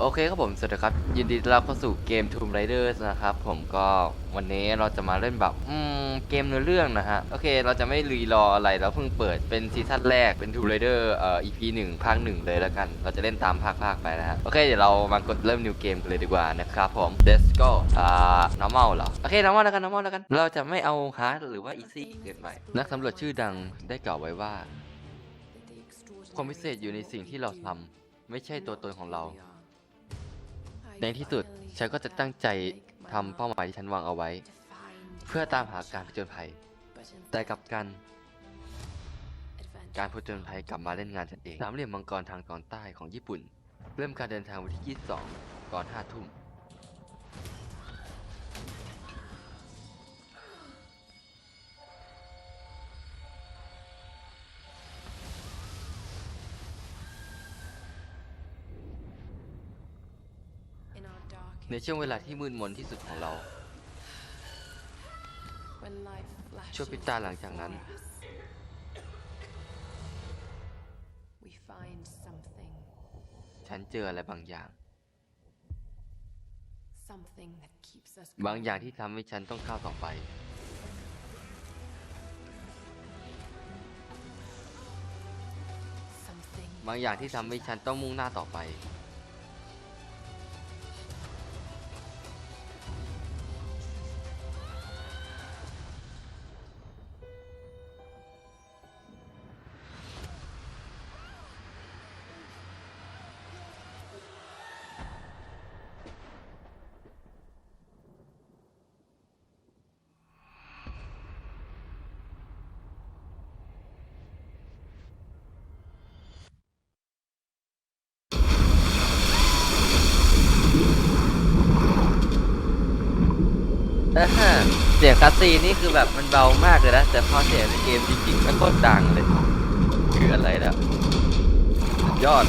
โอเคครับผมสวัสดีครับ ยินดีต้อนรับเข้าสู่เกม Tomb Raider นะครับ ผมก็วันนี้เราจะมาเล่นแบบ อืม เกมเนื้อเรื่องนะฮะ โอเค เราจะไม่รีรออะไรเราเพิ่งเปิดเป็นซีซั่นแรกเป็น Tomb Raider เอ่อ EP หนึ่งภาคหนึ่งเลยแล้วกัน เราจะเล่นตามภาคภาคไปนะฮะ โอเค เดี๋ยวเรามากดเริ่ม new game กันเลยดีกว่านะครับผม let's go อ่า normal เหรอ โอเค normal แล้วกัน normal แล้วกัน เราจะไม่เอา hard หรือว่า easy เกินไปนักสำรวจชื่อดังได้กล่าวไว้ว่า ความพิเศษอยู่ในสิ่งที่เราทำไม่ใช่ตัวตนของเรา ในที่สุดฉันก็จะตั้งใจทำเป้าหมายที่ฉันวางเอาไว้ เพื่อตามหาการผจญภัย แต่กลับกัน การผจญภัยกลับมาเล่นงานฉันเองสามเหลี่ยมมังกรทางตอนใต้ของญี่ปุ่น เริ่มการเดินทางวันที่ 22ก่อน5ทุ่ม ในช่วงเวลาที่มืดมนที่สุดของเราช่วงพริบตาหลังจากนั้น ฉันเจออะไรบางอย่าง บาบางงอย่อาย่างงที่ที่ทำให้ฉันต้องก้าวต่อไป บางอย่างที่ทำให้ฉันต้องมุ่งหน้าต่อไป เสียงคาสซีนี่คือแบบมันเบามากเลยนะ แต่พอเสียงในเกมจริงๆมันก็ดังเลย คืออะไรนะสุดยอด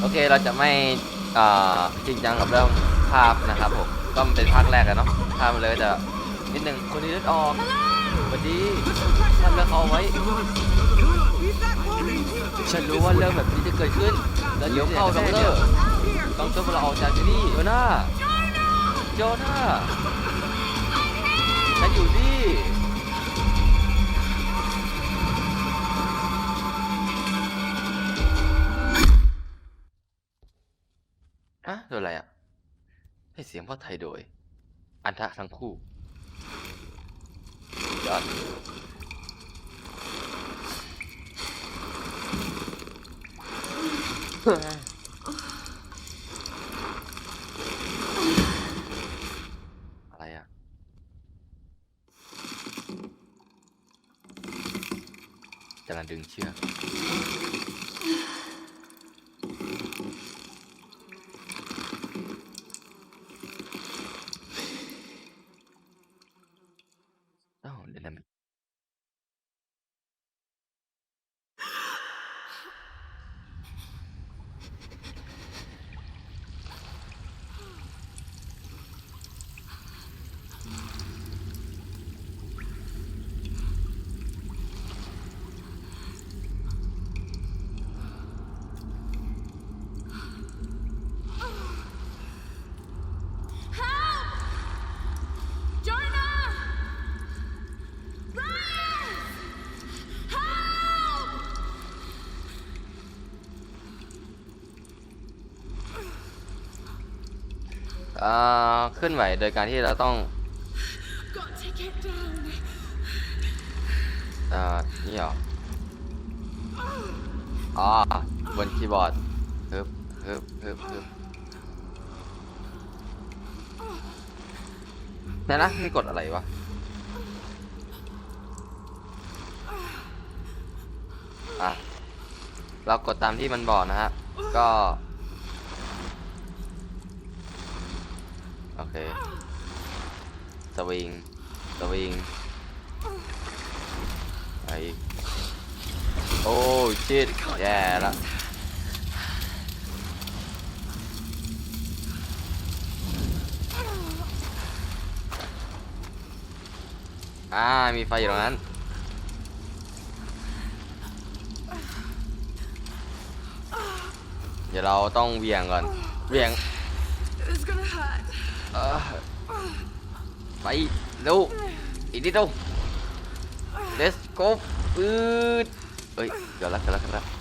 โอเคเราจะไม่อ่าจริงจังกับเรื่องภาพนะครับผมก็มันเป็นภาคแรกอะเนาะภาพมันเลยจะนิดนึงคนนี้เลือดออกสวัสดีทำเรื่องเขาเอาไว้ ฉันรู้ว่าเรื่องแบบนี้จะเกิดขึ้น แล้วเดี๋ยวเข้าด็อกเตอร์ต้องช่วยพวกเราออกจากที่นี่โจนาโจนาฉันอยู่นี่อะโดนอะไรอะ ให้เสียงพ่อไทยโดย อันทะทั้งคู่ยอด อะไรอะ กำลังดึงเชือกอ้าวเดี๋ยวนะมันอ่า เคลื่อนไหวโดยการที่เราต้องอ่านี่เหรออ๋อบนคีย์บอร์ดฮึบฮึบฮึบฮึบนั่นนะให้กดอะไรวะอะเรากดตามที่มันบอกนะฮะก็ โอเค สวิง สวิงไปอีกโอ้ชิดแย่ละอ่า มีไฟอยู่ตรงนั้น เดี๋ยวเราต้องเวียงก่อน เวียง ออไปเร็วอีกนิดเดียว let's go ปืดเอ้ยเดแล้วเกิดแล้วเกิดแล้วละ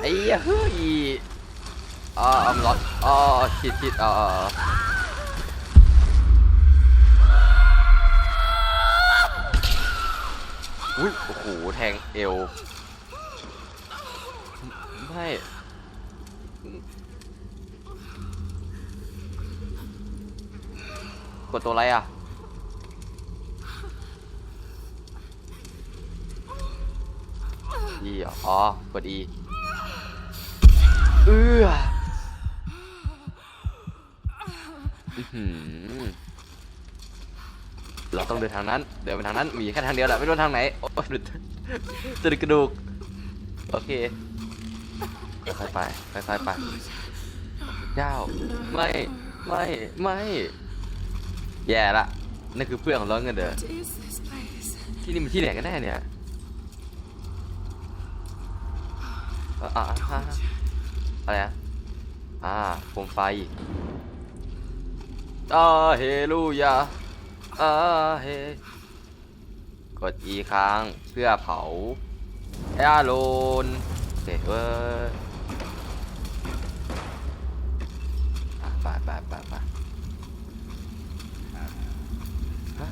ไอ้เฮ้ยอ่าอมล็อตอ๋อชิดชิดอ๋ออ๋ออ๋ออุ้ยโอ้โห แทงเอว ไม่ ก ดตัวอะไรอะ E เหรออ๋อ กด E เอื้ออื้อหือเราต้องเดินทางนั้น เดินไปทางนั้น มีแค่ทางเดียวแหละ ไม่รู้ทางไหน โอ้ยหลุดจะดึกกระดูก โอเค ค่อยๆไป ค่อยๆไป เจ้า ไม่ ไม่ ไม่ แย่ละนั่นคือเพื่อนของเราเงินเด้อ What is this place? ที่นี่มันที่ไหนกันแน่เนี่ยอะอะอะอะไรอะอ่าโคมไฟอาเฮลูยาอาเฮกด E ค้างเพื่อเผาแอร์โลนโอเคเว้ยอะไปไปไปไปฮะ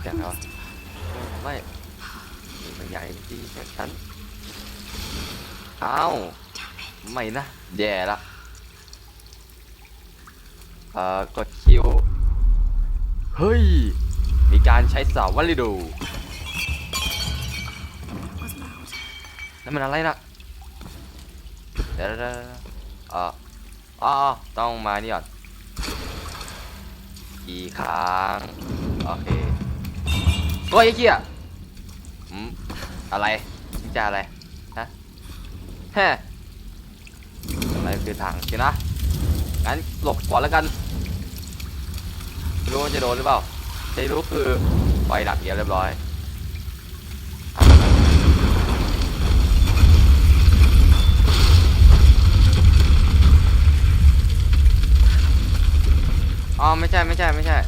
เสียงเหรอไม่นี่มันใหญ่ที่เสียงฉัน อ้าวไม่นะ แย่ละเอ่อกดคิว เฮ้ย มีการใช้สาววัลิดูนั่นมันอะไรนะเดี๋ยวเอ่อ๋อต้องมานี่ก่อนอีกครั้งโอเคโอ้ยไอ้เหี้ยอืมอะไรจะอะไร อะไรคือถังสินะ งั้นหลบก่อนแล้วกันรู้ว่าจะโดนหรือเปล่าที่รู้คือไฟดับเยียบเรียบร้อยอ๋อไม่ใช่ไม่ใช่ไม่ใช่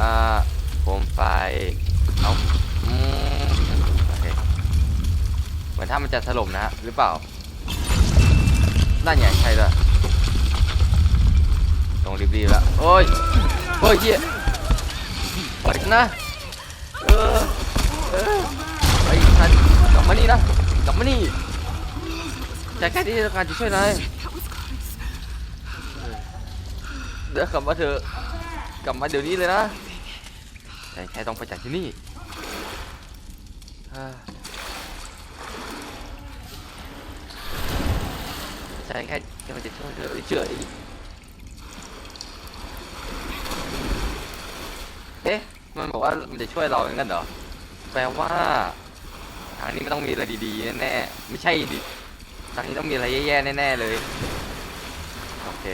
อ่าโคมไฟเอาอืมโอเคเหมือนถ้ามันจะถล่มนะฮะหรือเปล่า นั่นไงใช่ด้วยตรงรีบๆแล้วโอ้ยโอ้ยเฮียปล่อยฉันนะเออเออไอ้ทันกลับมานี่นะกลับมานี่ใจแค่ที่ต้องการจะช่วยนายเดี๋ยวกลับมาเถอะกลับมาเดี๋ยวนี้เลยนะแต่แค่ต้องไปจากที่นี่อ่า ใช่แค่แค่มันจะช่วยเธอเฉยเอ๊ะ มันบอกว่ามันจะช่วยเราอย่างนั้นเหรอ แปลว่า ทางนี้ไม่ต้องมีอะไรดีๆแน่ๆไม่ใช่ดิ ทางนี้ต้องมีอะไรแย่ๆแน่ๆเลย โอเค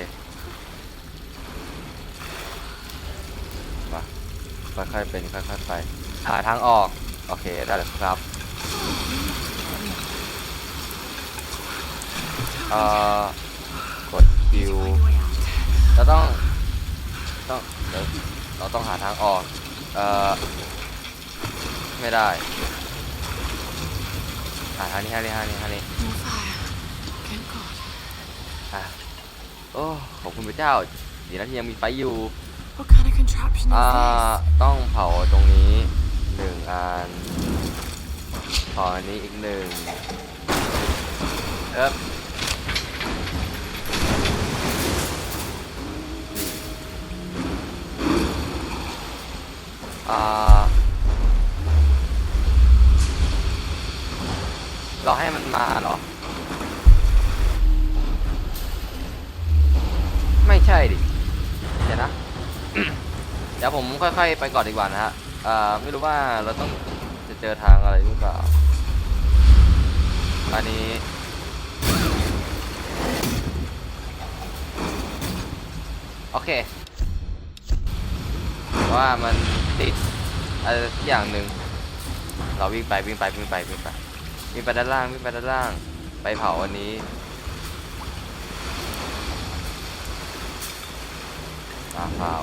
มาค่อยๆเป็นค่อยๆไป หาทางออก โอเค ได้แล้วครับ เอ่อกดคิวเราต้องต้องเดี๋ยวเราต้องหาทางออก เอ่อ ไม่ได้ หาทางนี้ทางนี้ทางนี้ทางนี้ No fire. Thank God. อะโอ้ขอบคุณพระเจ้าดีนะที่ยังมีไฟอยู่ What kind of contraption is อ่า this? ต้องเผาตรงนี้หนึ่งอันเผาอันนี้อีกหนึ่งเอ๊บ เราให้มันมาเหรอ ไม่ใช่ดิ เดี๋ยวนะ เดี๋ยวผมค่อยๆไปก่อนดีกว่านะฮะเอ่อไม่รู้ว่าเราต้องจะเจอทางอะไรหรือเปล่า อันนี้โอเค ว่ามันติดอะไรสักอย่างหนึ่งเราวิ่งไปวิ่งไปวิ่งไปวิ่งไปวิ่งไปด้านล่างวิ่งไปด้านล่าง ไปเผาอันนี้เผา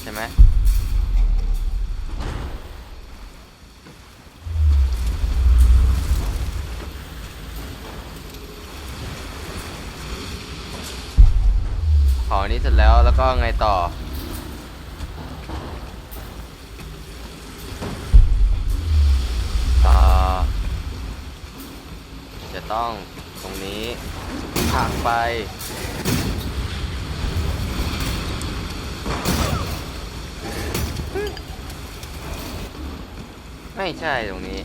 ใช่ไหม แล้วแล้วก็ไงต่อ ต่อ จะต้องตรงนี้ทางไปไม่ใช่ตรงนี้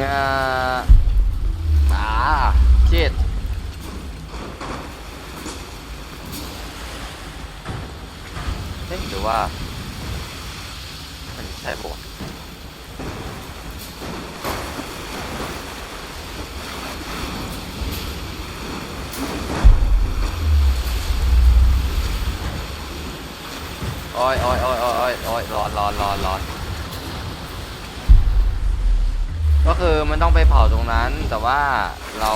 อ่าอ่าชิด เฮ้ยหรือว่า มันใช่ปะวะโอ้ยโอ้ยโอ้ยโอ้ยโอ้ยโอ้ยร้อนร้อนร้อนร้อนก็คือมันต้องไปเผาตรงนั้น แต่ว่าเรา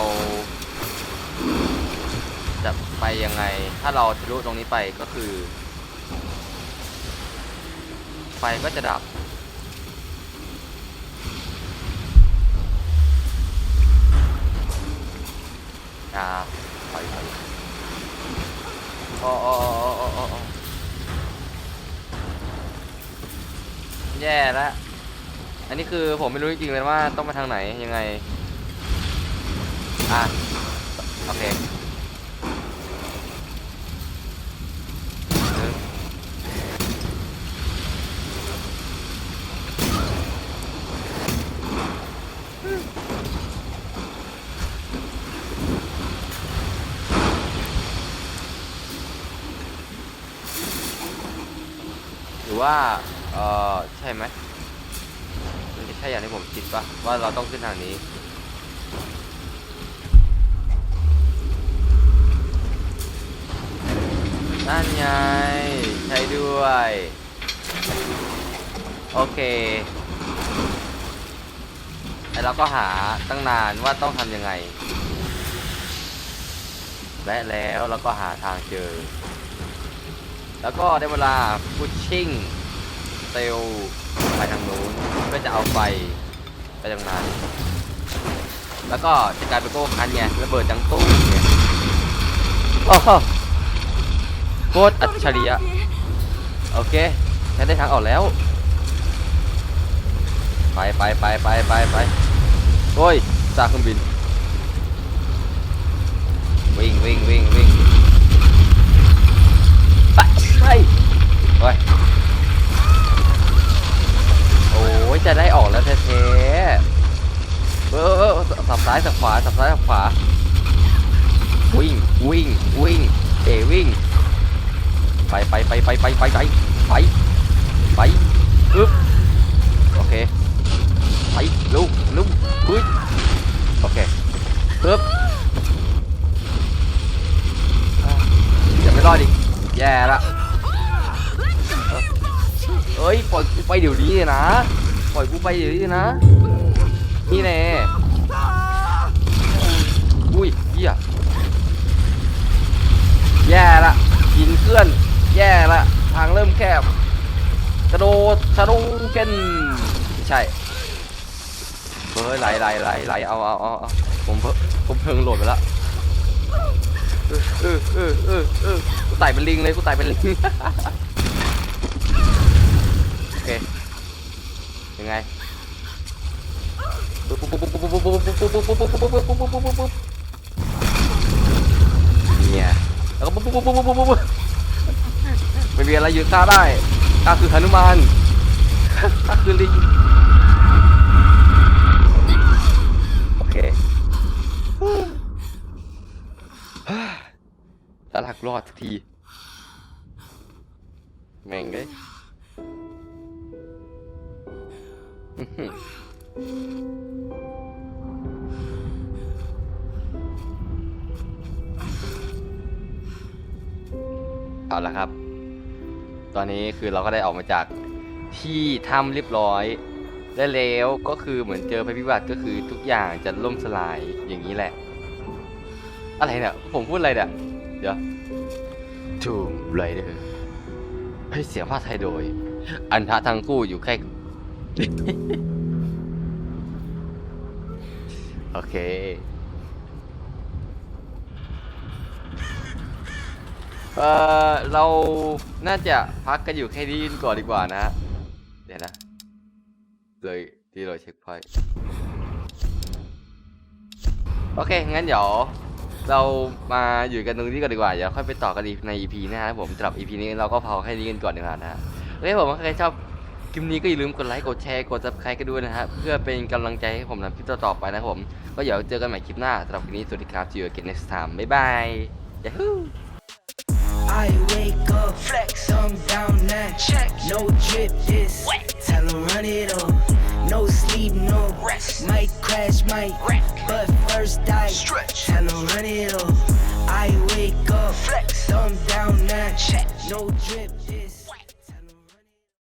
จะไปยังไง ถ้าเราทะลุตรงนี้ไปก็คือ ไฟก็จะดับอ่าถอยถอยโอ้โอ้โอ้โอ้โอ้โอ้แย่แล้วอันนี้คือผมไม่รู้จริงๆเลยว่าต้องไปทางไหนยังไง อะ โอเคหนึ่งห รือว่า เออใช่ไหมมันจะใช่อย่างที่ผมคิดปะว่าเราต้องขึ้นทางนี้ นั่นไง ใช่ด้วย โอเคแล้วเราก็หาตั้งนานว่าต้องทำยังไงและแล้วเราก็หาทางเจอ แล้วก็ได้เวลาพุชชิ่งเซลไปทางนู้นเพื่อจะเอาไฟไปตรงนั้นแล้วก็จะกลายเป็นโก้คันไงระเบิดดังตู้มไงโอ้โหโคตรอัจฉริยะโอเคฉันได้ทางออกแล้ว ไปไปไปไปไปไปโอ้ยซากเครื่องบินวิ่งวิ่งวิ่งวิ่งายสับขวา วิ่งวิ่งวิ่งเอวิ่ง ไปไปไปไปไปไปไปไปไปอึ๊บโอเคไปลุกลุกปึ๊บโอเคปึ๊บอะอย่าไม่รอดอีกแย่ละเอ้ยปล่อยกูไปเดี๋ยวนี้เลยนะ ปล่อยกูไปเดี๋ยวนี้เลยนะ นี่แน่ เหี้ยแย่ละกินเคลื่อน แย่ละ ทางเริ่มแคบ กระโดดชะรุงเก้นไม่ใช่เฮ้ยไหลไหลไหลไหลเอาเอาเอาเอาผมเพิ่งผมเพิ่งโหลดไปแล้วเออเออเออเออเออกูไต่เป็นลิงเลยกูไต่เป็นลิง โอเค ยังไงปุ๊บปุ๊บปุ๊บปุ๊บปุ๊บปุ๊บปุ๊บปุ๊บปุ๊บปุ๊บปุ๊บปุ๊บปุ๊บปุ๊บปุ๊บปุ๊บ เนี่ยแล้วก็ปุ๊บปุ๊บปุ๊บปุ๊บปุ๊บปุ๊บไม่มีอะไรหยุดข้าได้ข้าคือหนุมานข้าคือลิงโอเคตาหลักรอดที แม่งเลยอื้ เอาละครับ ตอนนี้คือเราก็ได้ออกมาจากที่ถ้ำเรียบร้อย และแล้วก็คือเหมือนเจอภัยพิบัติก็คือทุกอย่างจะล่มสลายอย่างนี้แหละ อะไรเนี่ยผมพูดอะไรเนี่ยเดี๋ยว Tomb Raider ให้เสียงภาคไทยโดย อันทะทั้งคู่อยู่แค่โอเค เออเราน่าจะพักกันอยู่แค่นี้ก่อนดีกว่านะ เดี๋ยวนะ เลยที่เราเช็คพอยต์โอเค งั้นเดี๋ยวเรามาอยู่กันตรงนี้ก่อนดีกว่า เดี๋ยวค่อยไปต่อกันอีกใน EP หนะครับผมสำหรับ EP นี้เราก็พอแค่นี้กันก่อนดีกว่านะฮะโอเคผมถ้าใครชอบคลิปนี้ก็อย่าลืมกดไลค์ กดแชร์ กด subscribe กันด้วยนะฮะ เพื่อเป็นกำลังใจให้ผมทำคลิปต่อๆไปนะครับผม ก็เดี๋ยวเจอกันใหม่คลิปหน้าสำหรับคลิปนี้สวัสดีครับ see you again next time บ๊ายบาย Yahoo I wake up, flex, thumb down that Check. No drip, this. Wet. tell Tell 'em run it up. No sleep, no rest. Might crash, might wreck. But first I stretch. Tell 'em run it up. I wake up, flex, thumb down that Check. No drip, this.